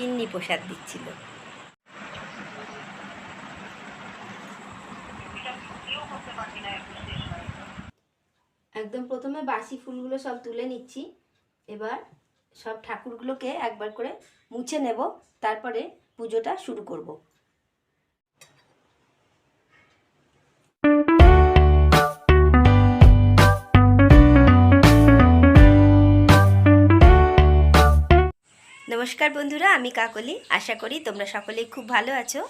সিন্নি প্রসাদ দিচ্ছিল। একদম প্রথমে বাসি ফুলগুলো সব তুলে নিচ্ছি। এবার সব ঠাকুরগুলোকে একবার করে মুছে নেব। তারপরে পুজোটা শুরু করব। নমস্কার বন্ধুরা, আমি কাকলি। আশা করি তোমরা সকলেই খুব ভালো আছো।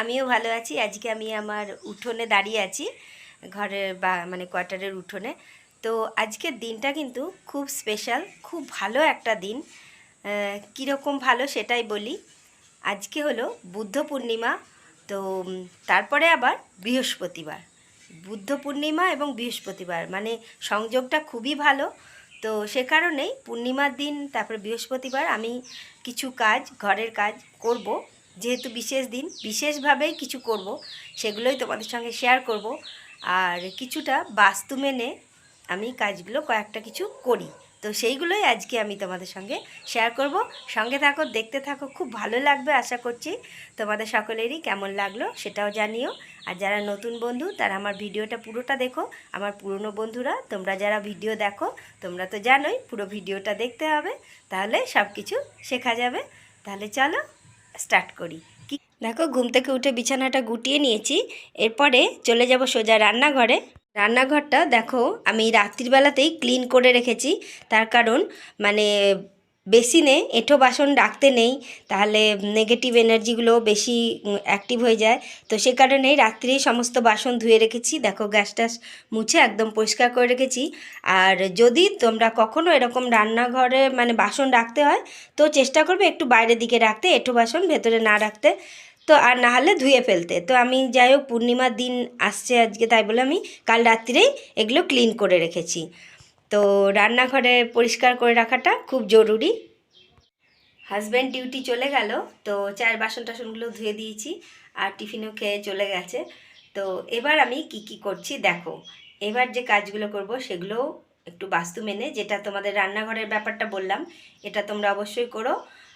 আমিও ভালো আছি। আজকে আমি আমার উঠোনে দাঁড়িয়ে আছি, ঘরের বা মানে কোয়ার্টারের উঠোনে। তো আজকের দিনটা কিন্তু খুব স্পেশাল, খুব ভালো একটা দিন। কীরকম ভালো সেটাই বলি। আজকে হলো বুদ্ধ পূর্ণিমা, তো তারপরে আবার বৃহস্পতিবার। বুদ্ধ পূর্ণিমা এবং বৃহস্পতিবার মানে সংযোগটা খুবই ভালো। তো সে কারণেই পূর্ণিমার দিন, তারপরে বৃহস্পতিবার আমি কিছু কাজ, ঘরের কাজ করব। যেহেতু বিশেষ দিন, বিশেষভাবেই কিছু করব, সেগুলোই তোমাদের সঙ্গে শেয়ার করব। আর কিছুটা বাস্তু মেনে আমি কাজগুলো কয়েকটা কিছু করি। তো সেইগুলোই আজকে আমি তোমাদের সঙ্গে শেয়ার করব। সঙ্গে থাকো, দেখতে থাকো, খুব ভালো লাগবে আশা করছি। তোমাদের সকলেরই কেমন লাগল সেটাও জানিও। আর যারা নতুন বন্ধু, তারা আমার ভিডিওটা পুরোটা দেখো। আমার পুরনো বন্ধুরা, তোমরা যারা ভিডিও দেখো, তোমরা তো জানোই পুরো ভিডিওটা দেখতে হবে। তাহলে সব কিছু শেখা যাবে। তাহলে চলো স্টার্ট করি। দেখো, ঘুম থেকে উঠে বিছানাটা গুটিয়ে নিয়েছি। এরপরে চলে যাব সোজা রান্নাঘরে। রান্নাঘরটা দেখো, আমি রাত্রিবেলাতেই ক্লিন করে রেখেছি। তার কারণ মানে বেসিনে এঁঠো বাসন রাখতে নেই, তাহলে নেগেটিভ এনার্জিগুলো বেশি অ্যাক্টিভ হয়ে যায়। তো সে কারণেই রাত্রেই সমস্ত বাসন ধুয়ে রেখেছি। দেখো, গ্যাস ট্যাস মুছে একদম পরিষ্কার করে রেখেছি। আর যদি তোমরা কখনো এরকম রান্নাঘরে মানে বাসন রাখতে হয়, তো চেষ্টা করবে একটু বাইরের দিকে রাখতে, এঁঠো বাসন ভেতরে না রাখতে। তো আর না হলে ধুয়ে ফেলতে। তো আমি যাই হোক, পূর্ণিমার দিন আসছে আজকে, তাই বলে আমি কাল রাত্রিরেই এগুলো ক্লিন করে রেখেছি। তো রান্নাঘরে পরিষ্কার করে রাখাটা খুব জরুরি। হাজব্যান্ড ডিউটি চলে গেল, তো চায়ের বাসন টাসনগুলো ধুয়ে দিয়েছি আর টিফিনও খেয়ে চলে গেছে। তো এবার আমি কি কি করছি দেখো। এবার যে কাজগুলো করব সেগুলো একটু বাস্তু মেনে, যেটা তোমাদের রান্নাঘরের ব্যাপারটা বললাম, এটা তোমরা অবশ্যই করো।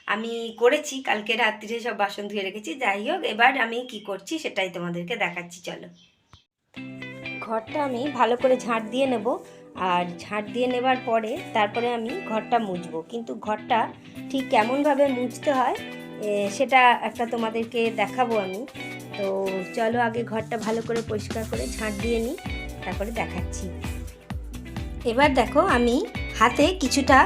আমি করেছি, কালকে রাত্রিরে সব বাসন ধুয়ে রেখেছি, যাই হোক, এবার আমি কি করছি সেটাই তোমাদেরকে দেখাচ্ছি, চলো। ঘরটা আমি ভালো করে ঝাঁট দিয়ে নেব, আর ঝাঁট দিয়ে নেবার পরে তারপরে আমি ঘরটা মুছবো। কিন্তু ঘরটা ঠিক কেমনভাবে মুছতে হয় সেটা একটা তোমাদেরকে দেখাবো আমি। তো চলো আগে ঘরটা ভালো করে পরিষ্কার করে ঝাঁট দিয়ে নিই, তারপরে দেখাচ্ছি। এবার দেখো, আমি হাতে কিছুটা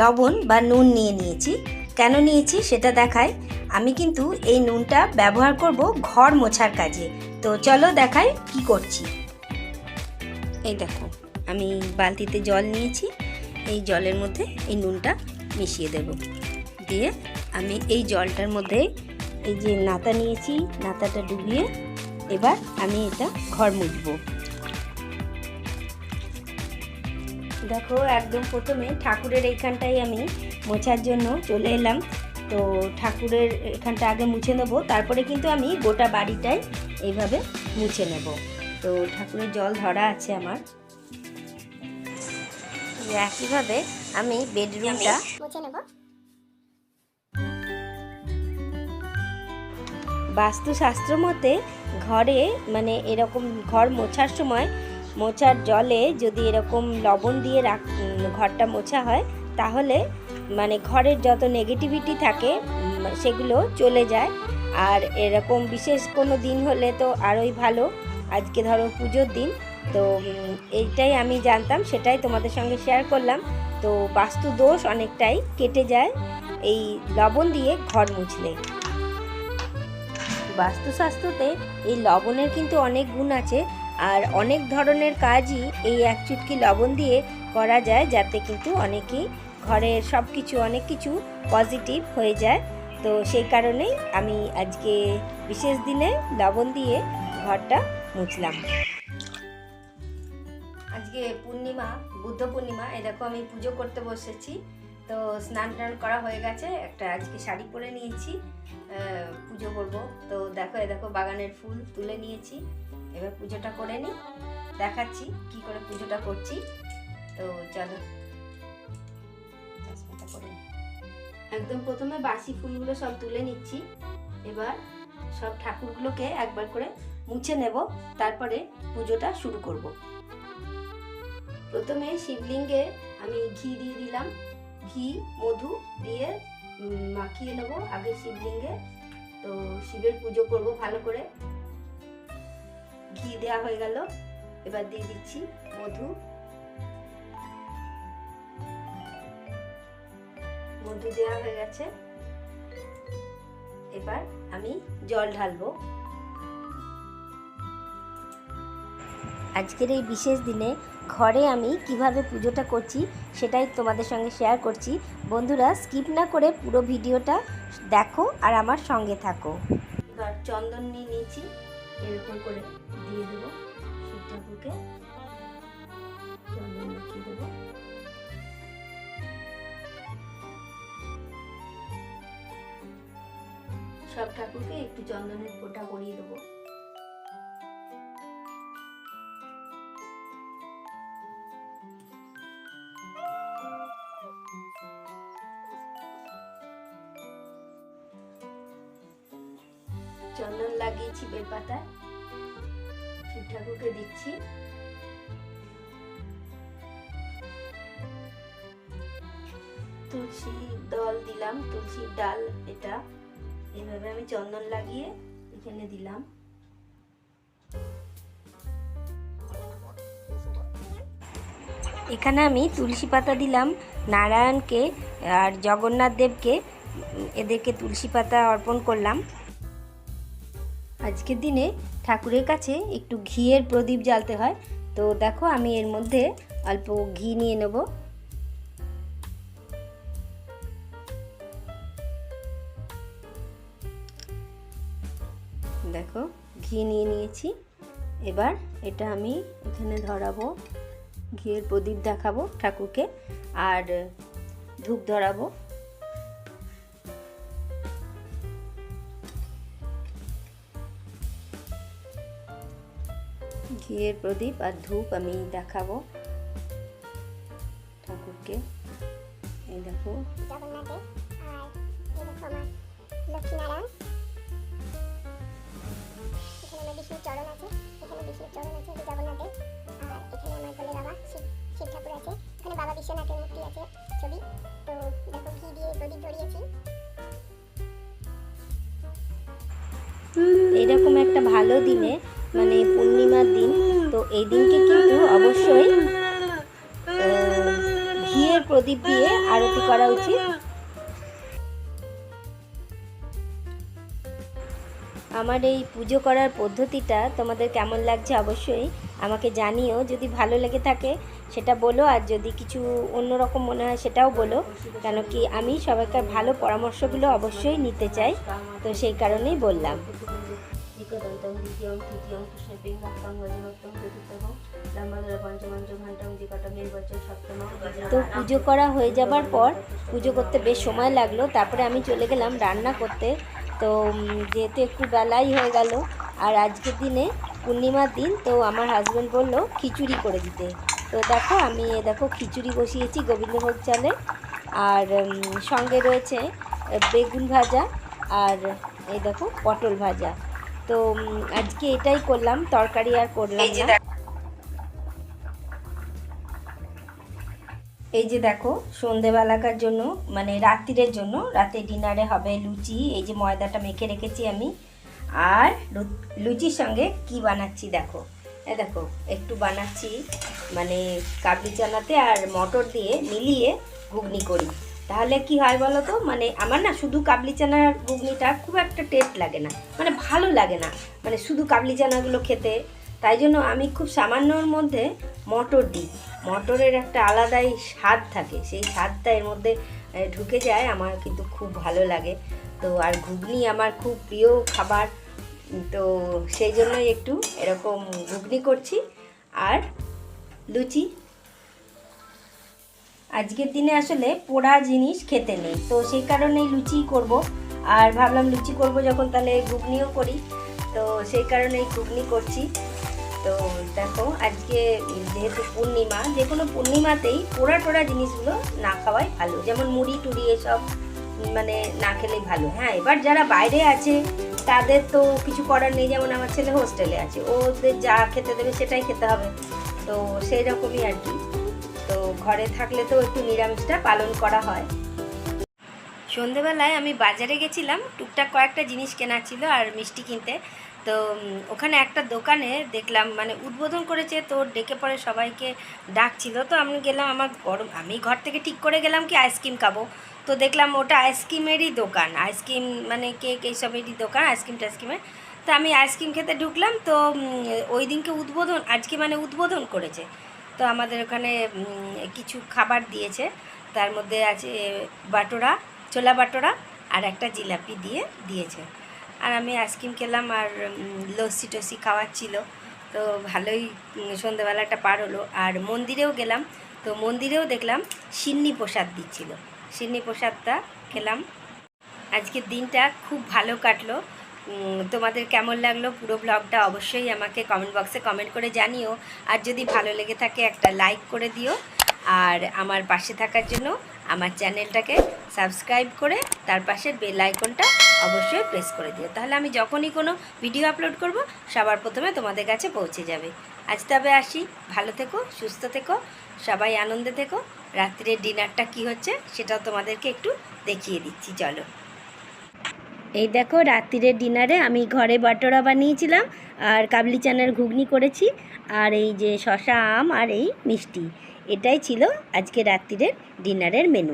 লবণ বা নুন নিয়ে নিয়েছি। কেন নিয়েছি সেটা দেখাই আমি কিন্তু এই নুনটা ব্যবহার করব ঘর মোছার কাজে। তো চলো দেখাই কি করছি। এই দেখো, আমি বালতিতে জল নিয়েছি। এই জলের মধ্যে এই নুনটা মিশিয়ে দেব। দিয়ে আমি এই জলটার মধ্যে এই যে নাতা নিয়েছি, নাতাটা ডুবিয়ে এবার আমি এটা ঘর মুছবো। দেখো, একদম প্রথমে ঠাকুরের এইখানটাই আমি মোছার জন্য চলে এলাম। তো ঠাকুরের এখানটা আগে মুছে নেব তারপরে কিন্তু আমি গোটা বাড়িটাই এইভাবে মুছে নেব। তো ঠাকুরের জল ধরা আছে আমার। একইভাবে আমি বেডরুমটা মুছে নেব। বাস্তুশাস্ত্র মতে ঘরে মানে এরকম ঘর মোছার সময় মোছার জলে যদি এরকম লবণ দিয়ে রাখ ঘরটা মোছা হয় তাহলে মানে ঘরের যত নেগেটিভিটি থাকে সেগুলো চলে যায়। আর এরকম বিশেষ কোনো দিন হলে তো আরোই ভালো। আজকে ধরো পুজোর দিন, তো এইটাই আমি জানতাম, সেটাই তোমাদের সঙ্গে শেয়ার করলাম। তো বাস্তু দোষ অনেকটাই কেটে যায় এই লবণ দিয়ে ঘর মুছলে। বাস্তুশাস্ত্রতে এই লবণের কিন্তু অনেক গুণ আছে, আর অনেক ধরনের কাজই এই এক চুটকি লবণ দিয়ে করা যায়, যাতে কিন্তু অনেকেই ঘরের সব কিছু অনেক কিছু পজিটিভ হয়ে যায়। তো সেই কারণেই আমি আজকে বিশেষ দিনে লবণ দিয়ে ঘরটা মুছলাম। আজকে পূর্ণিমা, বুদ্ধ পূর্ণিমা, এই দেখো আমি পুজো করতে বসেছি। তো স্নান টান করা হয়ে গেছে, একটা আজকে শাড়ি পরে নিয়েছি পুজো করব। তো দেখো এ দেখো বাগানের ফুল তুলে নিয়েছি। এবার পুজোটা করে নিই, দেখাচ্ছি কি করে পুজোটা করছি। তো চলো। একদম প্রথমে বাসি ফুলগুলো সব তুলে নিচ্ছি। এবার সব ঠাকুরগুলোকে একবার করে মুছে নেব, তারপরে পুজোটা শুরু করব। প্রথমে শিবলিঙ্গে আমি ঘি দিয়ে দিলাম। ঘি, মধু দিয়ে মাখিয়ে নেব আগে শিবলিঙ্গে। তো শিবের পুজো করব ভালো করে। ঘি দেওয়া হয়ে গেল। এবার দিয়ে দিচ্ছি মধু। মধু দেওয়া হয়ে গেছে। এবার আমি জল ঢালবো। আজকের এই বিশেষ দিনে ঘরে আমি কীভাবে পুজোটা করছি সেটাই তোমাদের সঙ্গে শেয়ার করছি। বন্ধুরা স্কিপ না করে পুরো ভিডিওটা দেখো আর আমার সঙ্গে থাকো। এবার চন্দন নিয়ে নিয়েছি, এরকম করে দিয়ে দেবো। সব ঠাকুরকে একটু চন্দনের ফোঁটা করিয়ে দেবো। চন্দন লাগিয়েছি বেলপাতায়। শিব ঠাকুরকে দিচ্ছি। তুলসী দল দিলাম, তুলসীর ডাল এটা। এইভাবে আমি চন্দন লাগিয়ে এখানে দিলাম। এখানে আমি তুলসী পাতা দিলাম। নারায়ণকে আর জগন্নাথ দেবকে, এদেরকে তুলসী পাতা অর্পণ করলাম। আজকের দিনে ঠাকুরের কাছে একটু ঘিয়ের প্রদীপ জ্বালতে হয়। তো দেখো আমি এর মধ্যে অল্প ঘি নিয়ে নেব। দেখো, ঘি নিয়ে নিয়েছি। এবার এটা আমি এখানে ধরাবো, ঘিয়ের প্রদীপ দেখাবো ঠাকুরকে, আর ধূপ ধরাবো। ঘিয়ের প্রদীপ আর ধূপ আমি দেখাবো ঠাকুরকে। এই দেখো। জগন্নাথে বিষ্ণুর চরণ আছে এখানে বিষ্ণুর চরণ আছে আর এখানে আমার বলে বাবা শিব শিব ঠাকুর আছে এখানে বাবা বিশ্বনাথের মূর্তি আছে ছবি। তো দেখো ঘি দিয়ে প্রদীপ ধরিয়েছি। এরকম একটা ভালো দিনে মানে পূর্ণিমার দিন তো এই দিনকে কিন্তু অবশ্যই ঘিয়ের প্রদীপ দিয়ে আরতি করা উচিত। আমার এই পুজো করার পদ্ধতিটা তোমাদের কেমন লাগছে অবশ্যই আমাকে জানিও যদি ভালো লেগে থাকে সেটা বলো আর যদি কিছু অন্যরকম মনে হয় সেটাও বলো কেন কি আমি সবাইকার ভালো পরামর্শগুলো অবশ্যই নিতে চাই তো সেই কারণেই বললাম एकदन्तं द्वितीयं तृतीयं कृष्णपिं सप्तं गजभक्तं चतुर्थं লম্বাধরা পঞ্চমঞ্চ ঘন্টা উজিকটম নির্বাচন সপ্তম তো পুজো করা হয়ে যাবার পর পুজো করতে বেশ সময় লাগলো তারপরে আমি চলে গেলাম রান্না করতে তো যেহেতু একটু বেলাই হয়ে গেল আর আজকের দিনে পূর্ণিমার দিন তো আমার হাজব্যান্ড বলল খিচুড়ি করে দিতে। তো দেখো আমি এ দেখো খিচুড়ি বসিয়েছি গোবিন্দভোগ চালে আর সঙ্গে রয়েছে বেগুন ভাজা আর এই দেখো পটল ভাজা। তো আজকে এটাই করলাম তরকারি আর করলাম না। এই যে দেখো, সন্ধেবেলাকার জন্য মানে রাত্রিরের জন্য, রাতে ডিনারে হবে লুচি, এই যে ময়দাটা মেখে রেখেছি আমি। আর লুচির সঙ্গে কি বানাচ্ছি দেখো। এ দেখো, একটু বানাচ্ছি মানে কাবলি চানাতে আর মটর দিয়ে মিলিয়ে ঘুগনি করি। তাহলে কি হয় বলো তো? মানে আমার না শুধু কাবলি চানার ঘুগনিটা খুব একটা টেস্ট লাগে না মানে ভালো লাগে না মানে শুধু কাবলি চানাগুলো খেতে। তাই জন্য আমি খুব সামান্যর মধ্যে মটর দিই। মটরের একটা আলাদাই স্বাদ থাকে। সেই স্বাদটা এর মধ্যে ঢুকে যায়, আমার কিন্তু খুব ভালো লাগে। তো, আর ঘুগনি আমার খুব প্রিয় খাবার। তো, সেই জন্যই একটু এরকম ঘুগনি করছি। আর লুচি। আজকের দিনে আসলে পোড়া জিনিস খেতে নেই। তো, সেই কারণেই লুচি করব। আর ভাবলাম লুচি করব যখন, তাহলে ঘুগনিও করি। তো, সেই কারণেই ঘুগনি করছি। তো দেখো, আজকে যেহেতু পূর্ণিমা যে কোনো পূর্ণিমাতেই পোড়া টোড়া জিনিসগুলো না খাওয়াই ভালো। যেমন মুড়ি টুড়ি এসব মানে না খেলেই ভালো। হ্যাঁ এবার যারা বাইরে আছে, তাদের তো কিছু করার নেই। যেমন আমার ছেলে হোস্টেলে আছে, ওদের যা খেতে দেবে সেটাই খেতে হবে। তো সেই রকমই আর কি। তো ঘরে থাকলে তো একটু নিরামিষটা পালন করা হয়। সন্ধেবেলায় আমি বাজারে গেছিলাম, টুকটাক কয়েকটা জিনিস কেনা ছিল আর মিষ্টি কিনতে। তো ওখানে একটা দোকানে দেখলাম মানে উদ্বোধন করেছে তো ডেকে পরে সবাইকে ডাকছিল। তো আমি গেলাম আমার গরম আমি ঘর থেকে ঠিক করে গেলাম কি আইসক্রিম খাব। তো দেখলাম ওটা আইসক্রিমেরই দোকান, আইসক্রিম মানে কেক এইসবেরই দোকান, আইসক্রিম টাইসক্রিমের। তো আমি আইসক্রিম খেতে ঢুকলাম, তো ওই দিনকে উদ্বোধন, আজকে মানে উদ্বোধন করেছে। তো আমাদের ওখানে কিছু খাবার দিয়েছে। তার মধ্যে আছে বাটোরা ছোলা বাটোরা আর একটা জিলাপি দিয়ে দিয়েছে। আর আমি আইসক্রিম খেলাম আর লস্যি টস্যি খাওয়াচ্ছিল তো ভালোই সন্ধ্যেবেলাটা পার হলো। আর মন্দিরেও গেলাম। তো মন্দিরেও দেখলাম সিন্নি প্রসাদ দিচ্ছিল। সিন্নি প্রসাদটা খেলাম। আজকের দিনটা খুব ভালো কাটলো। তোমাদের কেমন লাগল পুরো ব্লগটা অবশ্যই আমাকে কমেন্ট বক্সে কমেন্ট করে জানিও। আর যদি ভালো লেগে থাকে একটা লাইক করে দিও। আর আমার পাশে থাকার জন্য আমার চ্যানেলটাকে সাবস্ক্রাইব করে তার পাশের বেল আইকনটা অবশ্যই প্রেস করে দিও। তাহলে আমি যখনই কোনো ভিডিও আপলোড করব, সবার প্রথমে তোমাদের কাছে পৌঁছে যাবে। আজ তবে আসি। ভালো থেকো, সুস্থ থেকো, সবাই আনন্দে থেকো। রাত্রের ডিনারটা কি হচ্ছে সেটাও তোমাদেরকে একটু দেখিয়ে দিচ্ছি, চলো। এই দেখো রাত্রিরের ডিনারে আমি ঘরে বাটোরা বানিয়েছিলাম আর কাবলি চানার ঘুগনি করেছি আর এই যে শশা আম আর এই মিষ্টি। এটাই ছিল আজকে রাত্রিরের ডিনারের মেনু